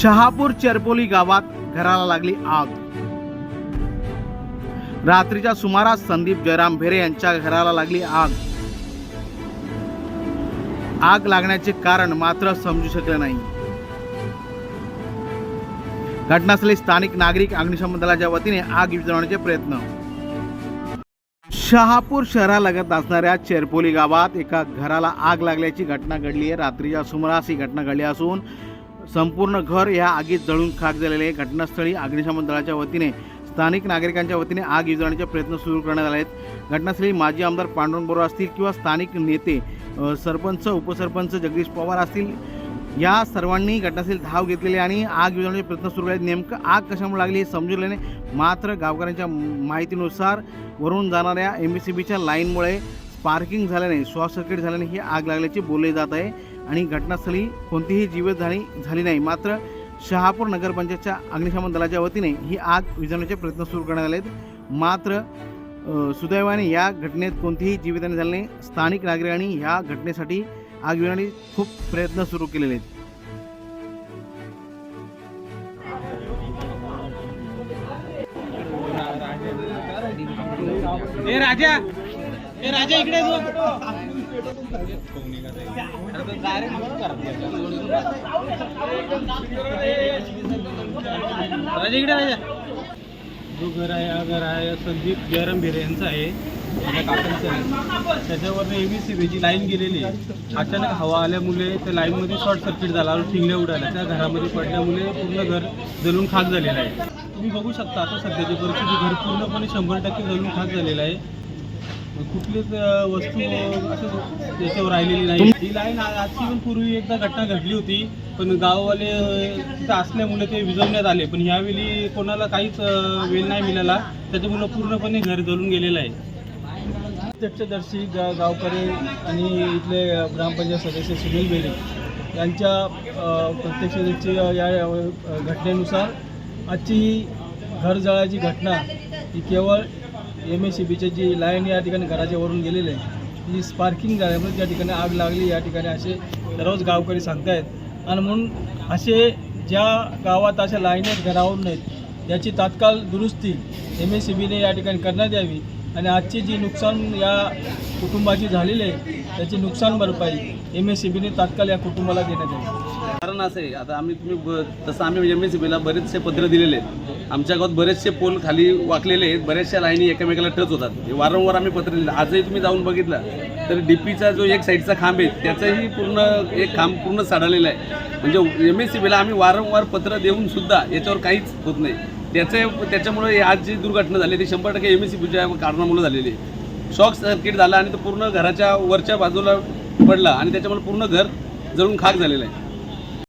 शहापूर चरपोली गावात घराला लागली आग. रात्रीच्या सुमारास संदीप जयराम भेरे यांच्या घराला लागली आग. आग लागण्याचे कारण मात्र समजू शकले नाही. घटनास्थळी स्थानिक नागरिक अग्निशमन दलाच्या वतीने आग विझवण्याचे प्रयत्न. शहापूर शहरालगत असणाऱ्या चेरपोली गावात एका घराला आग लागल्याची घटना घडली आहे रात्रीच्या सुमारास ही घटना घडली असून संपूर्ण घर या आगीत जळून खाक झालेले आहे. घटनास्थळी अग्निशमन दलाच्या वतीने स्थानिक नागरिकांच्या वतीने आग विजवण्याचे प्रयत्न सुरू करण्यात आले आहेत. घटनास्थळी माजी आमदार पांडुरंग बोरा असतील किंवा स्थानिक नेते सरपंच उपसरपंच जगदीश पवार असतील या सर्वांनी घटनास्थळी धाव घेतलेली आहे आणि आग विजवण्याचे प्रयत्न सुरू आहेत. नेमकं आग कशामुळे लागली हे समजून नाही मात्र गावकऱ्यांच्या माहितीनुसार वरून जाणाऱ्या एम बी सी बीच्या लाईनमुळे स्पार्किंग झाल्याने शॉर्ट सर्किट झाल्याने ही आग लागल्याचे बोलले जात आहे. आणि घटनास्थळी कोणतीही जीवितहानी झाली नाही. मात्र शहापूर नगरपंचायतच्या अग्निशमन दलाच्या वतीने ही आग विझवण्याचे प्रयत्न सुरू करण्यात आले आहेत मात्र सुदैवाने या घटनेत कोणतीही जीवितहानी झाली नाही. स्थानिक नागरिकांनी ह्या घटनेसाठी आग विझवण्यासाठी खूप प्रयत्न सुरू केलेले आहेत. ए राजा! ए राजा इकडे जो घर आहे हा घर आहे संदीप जयराम भेरे यांचा आहे. माझ्या काकांचं आहे. ए बी सी बीची लाईन गेलेली आहे. अचानक हवा आल्यामुळे त्या लाईनमध्ये शॉर्ट सर्किट झाला. ठिंगल्या उडाल्या. त्या घरामध्ये पडल्यामुळे पूर्ण घर जळून खाक झालेलं आहे. तुम्ही बघू शकता आता सध्याची परिस्थिती घर पूर्णपणे शंभर टक्के जळून खाक झालेलं आहे. कुठलीच वस्तू असं त्याच्यावर राहिलेली नाही. ही लाईन आजची पण पूर्वी एकदा घटना घडली होती पण गाववाले तिथं असल्यामुळे ते विझवण्यात आले. पण ह्यावेळी कोणाला काहीच वेळ नाही मिळाला. त्याच्यामुळं पूर्णपणे घर जळून गेलेलं आहे. प्रत्यक्षदर्शी गा गावकरी आणि इथले ग्रामपंचायत सदस्य सुनील बेले यांच्या प्रत्यक्षदर्शी या घटनेनुसार आजची ही घर जळायची घटना ही केवळ एम एस सी बीचे जी लाईन या ठिकाणी घराच्या वरून गेलेली आहे. जी स्पार्किंग झाल्यामुळे त्या ठिकाणी आग लागली. या ठिकाणी असे दररोज गावकरी सांगतायत. आणि म्हणून असे ज्या गावात अशा लाईन आहेत घरावरून नाहीत याची तात्काळ दुरुस्ती एम एस सी बीने या ठिकाणी करण्यात यावी. आणि आजची जी नुकसान या कुटुंबाची झालेली आहे त्याची नुकसान भरपाई एम एस सी बीने तात्काळ या कुटुंबाला देण्यात यावी. कारण असं आहे आता आम्ही तुम्ही ब- तसं आम्ही एम एस सी बीला बरेचसे पत्र दिलेले आहेत. आमच्या गावात बरेचसे पोल खाली वाकलेले आहेत बऱ्याचशा लाईनी एकमेकाला टच होतात. हे वारंवार आम्ही पत्र दिले. आजही तुम्ही जाऊन बघितलं तर डी पीचा जो एक साईडचा खांब आहे त्याचाही पूर्ण एक खांब पूर्ण साडलेला आहे. म्हणजे एम एस सी बीला आम्ही वारंवार पत्र देऊन सुद्धा याच्यावर काहीच होत नाही. त्याचं त्याच्यामुळे आज जी दुर्घटना झाली ती शंभर टक्के एम एस सी बीच्या कारणामुळे झालेली आहे. शॉक सर्किट झाला आणि तो पूर्ण घराच्या वरच्या बाजूला पडला आणि त्याच्यामुळे पूर्ण घर जळून खाक झालेलं आहे.